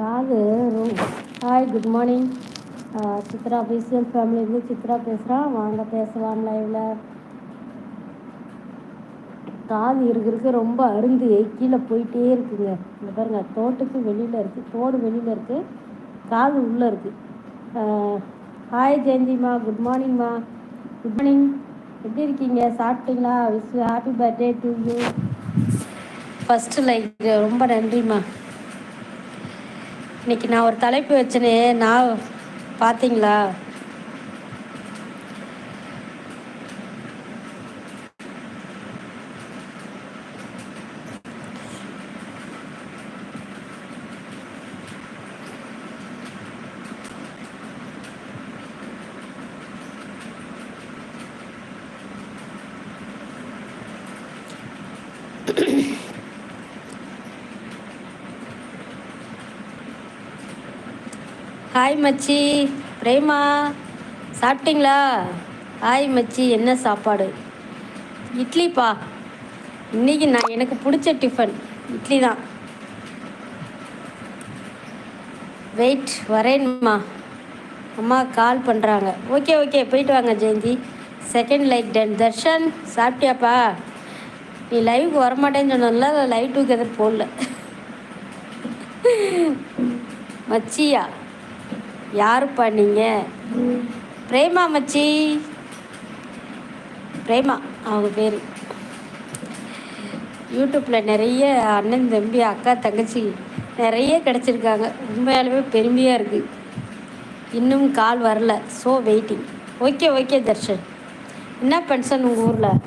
காது. Hi good morning Chitra official ஃபேமிலியிலேருந்து Chitra பேசுகிறான் வாங்க பேசலாம் லைவில் காது இருக்க இருக்க ரொம்ப அருந்து கீழே போயிட்டே இருக்குங்க. இந்த பாருங்க தோட்டுக்கு வெளியில் இருக்குது தோடு வெளியில் இருக்குது காது உள்ளே இருக்குது ஹாய் ஜெயந்திமா குட் மார்னிங்மா குட் மார்னிங் எப்படி இருக்கீங்க? சாப்பிட்டீங்களா? Wish happy birthday to you first like ரொம்ப நன்றிம்மா. இன்னைக்கு நான் ஒரு தலைப்பு வச்சுன்னு நான் பார்த்தீங்களா ஹாய் மச்சி. பிரேமா சாப்பிட்டீங்களா? ஹாய் மச்சி என்ன சாப்பாடு? இட்லிப்பா. இன்னைக்கு நான் எனக்கு பிடிச்ச டிஃபன் இட்லி தான். வெயிட் வரேன்மா. அம்மா கால் பண்ணுறாங்க ஓகே ஓகே போயிட்டு வாங்க Jayanthi. Second like done Darshan சாப்பிட்டியாப்பா? நீ லைவுக்கு வரமாட்டேன்னு சொன்னல லைவ் டுகெதர் போடல. மச்சியா. யாருப்பா நீங்கள் பிரேமா மச்சி. பிரேமா அவங்க பேர். யூடியூப்பில் நிறைய அண்ணன் தம்பி அக்கா தங்கச்சி நிறைய கிடச்சிருக்காங்க. உண்மையாலுமே பெருமையாக இருக்குது இன்னும் கால் வரல. So waiting okay okay Darshan. என்ன பென்ஷன் உங்கள் ஊரில்?